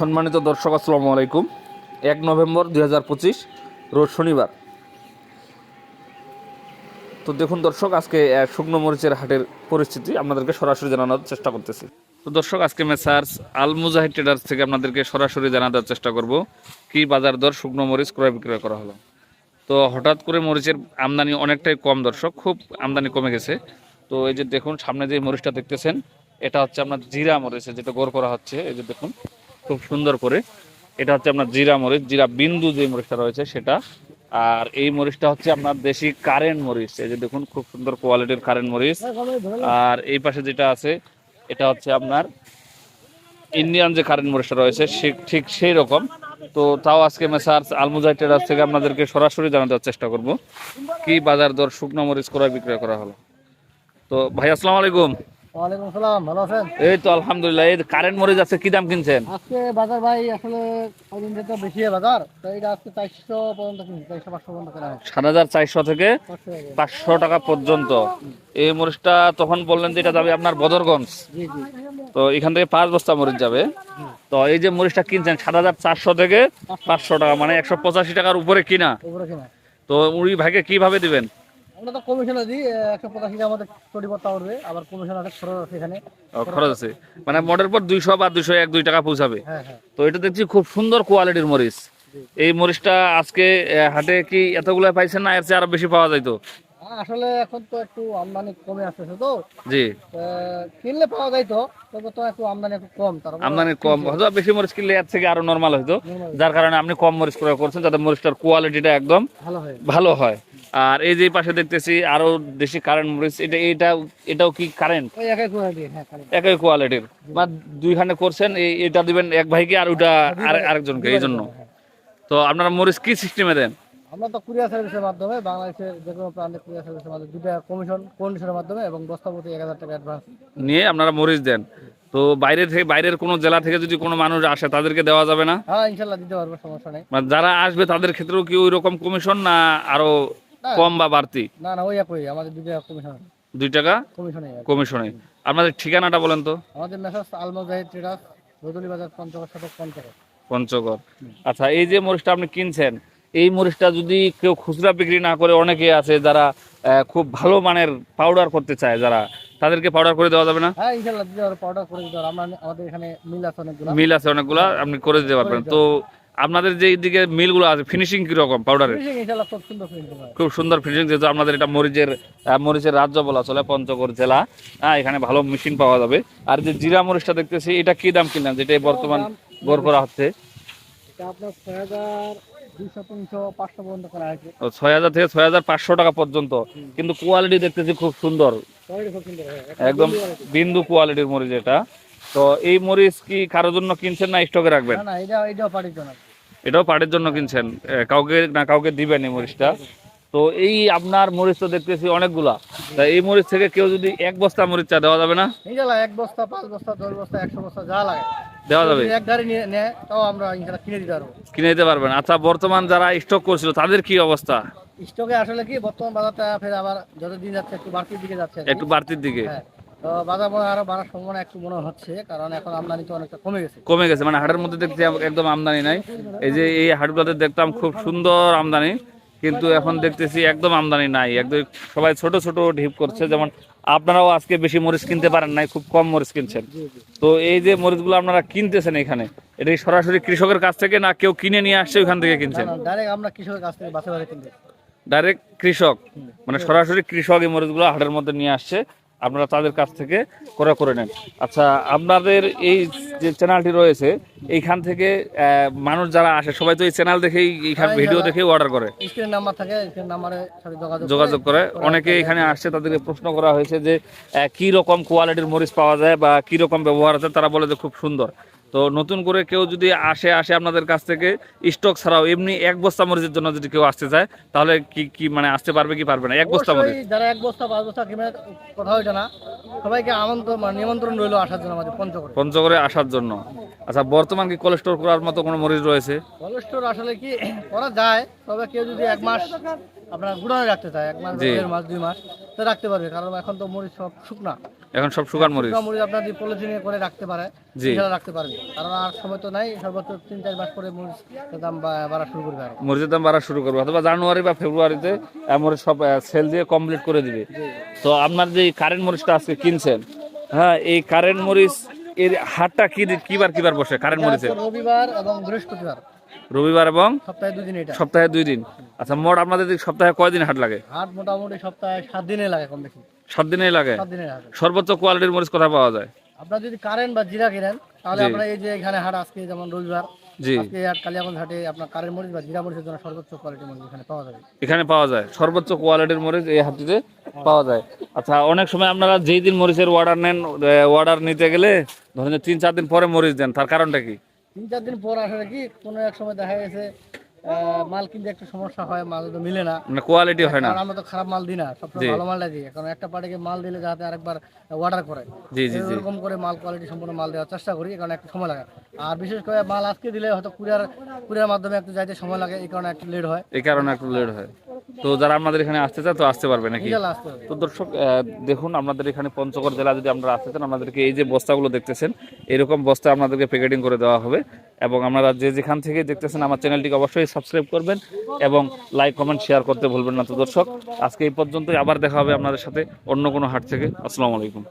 সম্মানিত দর্শক, আসসালামু আলাইকুম। এক নভেম্বর দুই হাজার পঁচিশ, রোজ শনিবার। তো দেখুন দর্শক, আজকে শুকনো মরিচের হাটের পরিস্থিতি আপনাদেরকে সরাসরি জানানোর চেষ্টা করতেছি। তো দর্শক, আজকে মেসার্স আল মুজাহিদ ট্রেডার্স থেকে আপনাদেরকে সরাসরি জানানোর চেষ্টা করব, কি বাজার দর শুকনো মরিচ ক্রয় বিক্রয় করা হলো। তো হঠাৎ করে মরিচের আমদানি অনেকটাই কম দর্শক, খুব আমদানি কমে গেছে। তো এই যে দেখুন, সামনে যে মরিচটা দেখতেছেন, এটা হচ্ছে আপনার জিরা মরিচ, যেটা গোর করা হচ্ছে, এই যে দেখুন। খুব সুন্দর করে। এটা হচ্ছে আপনার জিরা মরিচ, জিরা বিন্দু যে মরিচটা রয়েছে সেটা। আর এই মরিচটা হচ্ছে আপনার দেশি কারেন্ট মরিচ। এই যে দেখুন, খুব সুন্দর কোয়ালিটির কারেন্ট মরিচ। আর এই পাশে যেটা আছে, এটা হচ্ছে আপনার ইন্ডিয়ান যে কারেন্ট মরিচটা রয়েছে, সে ঠিক সেই রকম। তো তাও আজকে মেসার্স আলমুজাই ট্রেডার্স থেকে আপনাদেরকে সরাসরি জানাতে চেষ্টা করব, কি বাজার দর শুকনো মরিচ ক্রয় বিক্রয় করা হলো। তো ভাই, আসসালামু আলাইকুম। ওয়ালাইকুম আসসালাম ভালো আছেন? এই তো আলহামদুলিল্লাহ এই কারেন্ট মরিচ আছে কি দাম কিনছেন? আজকে বাজার ভাই আসলে কদিন থেকে বেশি বাজার তো এটা আজকে চারশো পর্যন্ত কিনছি চারশো পাঁচশো পর্যন্ত কেনা হয়েছে সাত হাজার চারশো থেকে পাঁচশো টাকা। পর্যন্ত। এই মরিচটা তখন বললেন যে এটা যাবে আপনার বদরগঞ্জ। জি জি। তো এখান থেকে পাঁচ বস্তা মরিচ যাবে। তো এই যে মরিচটা কিনছেন সাত হাজার চারশো থেকে পাঁচশো টাকা মানে একশো পঁচাশি টাকার উপরে কিনা। উপরে কিনা। তো উড়ি ভাগে কীভাবে দিবেন? তো কমিশনে দিই একশো পঁচাশি টাকা আমাদের চটি পড়তা উঠবে আবার কমিশন আছে খরচ আছে এখানে। খরচ আছে। মানে মোটের পর দুইশো বা দুইশো এক দুই টাকা পৌঁছাবে। হ্যাঁ হ্যাঁ। তো এটা দেখছি খুব সুন্দর কোয়ালিটির মরিচ। এই মরিচটা আজকে হাটে কি এতগুলো পাইছেন না? এর চেয়ে আরও বেশি পাওয়া যাইতো। আসলে এখন তো একটু আমদানি কমে আসতেছে তো। জি। কিনলে পাওয়া যাইতো তবে তো একটু আমদানি একটু কম তার আমদানি কম হয়তো বেশি মরিচ কিনলে এর থেকে আরও নর্মাল হইতো। যার কারণে আপনি কম মরিচ ক্রয় করছেন যাতে মরিচটার কোয়ালিটিটা একদম ভালো হয়। ভালো হয়। আর এই যে পাশে দেখতেছি আরও দেশি কারেন্ট মরিচ এটা এটা এটাও কি কারেন্ট একাই করে হ্যাঁ। একই কোয়ালিটির বা দুইখানে করছেন এই এটা দিবেন এক ভাইকে আর ওটা আর- আরেকজনকে এই জন্য হ্যাঁ। তো আপনারা মরিচ কি সিস্টেমে দেন? আমরা তো কুরিয়ার সার্ভিসের মাধ্যমে বাংলাদেশের যে কোনো প্রান্তে কুরিয়ার সার্ভিসের মাধ্যমে দুটা কমিশন কন্ডিশনের মাধ্যমে এবং বস্তা প্রতি এক হাজার টাকা অ্যাডভান্স নিয়ে আপনারা মরিচ দেন। তো বাইরে থেকে বাইরের কোনো জেলা থেকে যদি কোনো মানুষ আসে তাদেরকে দেওয়া যাবে না? হ্যাঁ ইনশাল্লাহ দিতে পারব সমস্যা নেই। মানে যারা আসবে তাদের ক্ষেত্রেও কি ওই রকম কমিশন না আরও কম বা বাড়তি? না না ওই একই আমাদের দুটা কমিশন দুই টাকা? কমিশনে কমিশনে আপনাদের ঠিকানাটা বলেন তো। আমাদের মেসাজ আলমজাহিদ ট্রেডার্স রদুলি বাজার পঞ্চগড় শতক পঞ্চগড়। পঞ্চগড়। আচ্ছা এই যে মরিচটা আপনি কিনছেন এই মরিচটা যদি কেউ খুচরা বিক্রি না করে অনেকে আছে যারা খুব ভালো মানের পাউডার করতে চায় যারা তাদেরকে পাউডার করে দেওয়া যাবে না? হ্যাঁ ইনশাল্লাহ পাউডার করে দিতে আমাদের এখানে মিল আছে অনেকগুলো। মিল আছে অনেকগুলা আপনি করে দিতে পারবেন। তো আপনাদের যে এইদিকে মিলগুলো আছে ফিনিশিং কীরকম পাউডারের খুব সুন্দর ফিনিশিং যেহেতু আপনাদের এটা মরিচের মরিচের রাজ্য বলা চলে পঞ্চগড় জেলা। হ্যাঁ এখানে ভালো মেশিন পাওয়া যাবে। আর যে জিরা মরিচটা দেখতেছি এটা কি দাম কিনলেন? যেটা বর্তমান গড় করা হচ্ছে। আপনার ছয় হাজার দুইশো তিনশো পাঁচশো পর্যন্ত করা হয়েছে। ছয় হাজার থেকে ছয় হাজার পাঁচশো টাকা পর্যন্ত। কিন্তু কোয়ালিটি দেখতেছি খুব সুন্দর। হয় একদম বিন্দু কোয়ালিটির মরিচ এটা। তো এই মরিচ কি কারোর জন্য কিনছেন না স্টকে রাখবেন? এটাও পাটের জন্য। কিনছেন? কাউকে না কাউকে দিবেন এই মরিচটা? তো এই আপনার মরিচ তো দেখতেছি অনেকগুলা। তা এই মরিচ থেকে কেউ যদি এক বস্তা মরিচ চা দেওয়া যাবে না? এক বস্তা পাঁচ বস্তা দশ বস্তা একশো বস্তা যা লাগে। দেওয়া যাবে? এক গাড়ি নিয়ে নেয় তাও আমরা ইনশাল্লাহ কিনে দিতে পারব। কিনে দিতে পারবেন। আচ্ছা বর্তমান যারা স্টক করছিল তাদের কি অবস্থা? স্টকে আসলে কি বর্তমান বাজারটা ফের আবার যত দিন যাচ্ছে একটু বাড়তির দিকে যাচ্ছে একটু বাড়তির দিকে। হ্যাঁ। তো বাজার মনে আরও বাড়ার সম্ভাবনা একটু মনে হচ্ছে কারণ এখন আমদানি তো অনেকটা কমে গেছে। কমে গেছে মানে হাটের মধ্যে দেখছি একদম আমদানি নাই। এই যে এই হাটগুলোতে দেখতাম খুব সুন্দর আমদানি কিন্তু এখন দেখতেছি একদম আমদানি নাই। একদম সবাই ছোট ছোট ঢিপ করছে যেমন আপনারাও আজকে বেশি মরিচ কিনতে পারেন নাই খুব কম মরিচ কিনছেন। তো এই যে মরিচগুলো আপনারা কিনতেছেন এখানে এটা সরাসরি কৃষকের কাছ থেকে না কেউ কিনে নিয়ে আসছে ওখান থেকে কিনছেন? ডাইরেক্ট আমরা কৃষকের কাছ থেকে বাসে বাসে কিনতে। ডাইরেক্ট কৃষক মানে সরাসরি কৃষক এই মরিচগুলো হাটের মধ্যে নিয়ে আসছে। আপনারা তাদের কাছ থেকে ক্রয় করে নেন। আচ্ছা আপনাদের এই যে চ্যানেলটি রয়েছে এইখান থেকে মানুষ যারা আসে সবাই তো এই চ্যানেল দেখেই এইখান ভিডিও দেখেই অর্ডার করে। নাম্বার থাকে স্ক্রিন নাম্বারে সাথে যোগাযোগ করে। অনেকে এখানে আসছে তাদেরকে প্রশ্ন করা হয়েছে যে কি রকম কোয়ালিটির মরিচ পাওয়া যায় বা কি রকম ব্যবহার আছে তারা বলে যে খুব সুন্দর। তো নতুন করে কেউ যদি আসে আসে আপনাদের কাছ থেকে স্টক ছাড়াও এমনি এক বস্তা মরিচের জন্য যদি কেউ আসতে চায় তাহলে কি কি মানে আসতে পারবে কি পারবে না? এক বস্তা মরিচ। যারা এক বস্তা পাঁচ বস্তা কিনে কথা হইছে না। সবাইকে আমন্ত্রণ মানে নিমন্ত্রণ রইল আসার জন্য আমাদের পঞ্চগড়ে। পঞ্চগড়ে আসার জন্য। আচ্ছা বর্তমান কি কোলেস্টোর করার মতো কোনো মরিচ রয়েছে? কোলেস্টোর আসলে কি করা যায় তবে কেউ যদি এক মাস আপনার গুড়ানো রাখতে চায় এক মাস দেড় মাস দুই মাস তো রাখতে পারবে কারণ এখন তো মরিচ সব শুকনা। এখন সব শুকান মরিচ। শুকনা মরিচ আপনার পলিথিনে করে রাখতে পারে। ইনশাল্লাহ রাখতে পারবে। কারণ আর সময় তো নাই সর্বোচ্চ তিন চার মাস পরে মরিচ দাম বাড়া শুরু করবে মরিচের দাম বাড়া শুরু করবে অথবা জানুয়ারি বা ফেব্রুয়ারিতে মরিচ সব সেল দিয়ে কমপ্লিট করে দিবে। তো আপনার যে কারেন্ট মরিচটা আজকে কিনছেন হ্যাঁ এই কারেন্ট মরিচ এর হাটটা কি কিবার কিবার বসে কারেন্ট মরিচের? রবিবার এবং বৃহস্পতিবার। রবিবার এবং সপ্তাহে দুই দিন এটা। সপ্তাহে দুই দিন। আচ্ছা মোট আপনাদের সপ্তাহে কয়দিন হাট লাগে? হাট মোটামুটি সপ্তাহে সাত দিনে লাগে কম বেশি সাত দিনে লাগে। সর্বোচ্চ কোয়ালিটির মরিচ কোথায় পাওয়া যায়? আপনার যদি কারেন্ট বা জিরা কিনেন তাহলে। আপনার এই যে এখানে হাট আজকে যেমন রবিবার জি। আজকে হাট কালিয়াগঞ্জ হাটে আপনার কারেন্ট মরিচ বা জিরা মরিচের জন্য সর্বোচ্চ কোয়ালিটির মরিচ এখানে পাওয়া যাবে। এখানে পাওয়া যায়। সর্বোচ্চ কোয়ালিটির মরিচ এই হাটটিতে পাওয়া যায়। আচ্ছা অনেক সময় আপনারা যেই দিন মরিচের অর্ডার নেন অর্ডার নিতে গেলে ধরেন তিন চার দিন পরে মরিচ দেন তার কারণটা কি? তিন চার দিন পর আসলে কি কোনো এক সময় দেখা গেছে মাল কিনতে একটু সমস্যা হয় মাল তো মিলে না। মানে কোয়ালিটি হয় না। আমরা তো খারাপ মাল দিই না সবসময় ভালো মালটা দিই। কারণ একটা পার্টিকে মাল দিলে যাতে আরেকবার অর্ডার করে। জি জি জি। এরকম করে মাল কোয়ালিটি সম্পূর্ণ মাল দেওয়ার চেষ্টা করি কারণ একটু সময় লাগে। আর বিশেষ করে মাল আজকে দিলে হয়তো কুরিয়ার কুরিয়ার মাধ্যমে একটু যাইতে সময় লাগে এই কারণে একটু লেট হয়। এই কারণে একটু লেট হয়। তো যারা আপনাদের এখানে আসতে চায় তো আসতে পারবে নাকি? তো দর্শক দেখুন আপনাদের এখানে পঞ্চগড় জেলা যদি আপনারা আসতে চান আপনাদেরকে এই যে বস্তাগুলো দেখতেছেন এরকম বস্তা আপনাদেরকে প্যাকেটিং করে দেওয়া হবে। এবং আপনারা যে যেখান থেকে দেখতেছেন আমার চ্যানেলটিকে অবশ্যই সাবস্ক্রাইব করবেন এবং লাইক কমেন্ট শেয়ার করতে ভুলবেন না। তো দর্শক আজকে এই পর্যন্তই। আবার দেখা হবে আপনাদের সাথে অন্য কোনো হাট থেকে। আসসালামু আলাইকুম।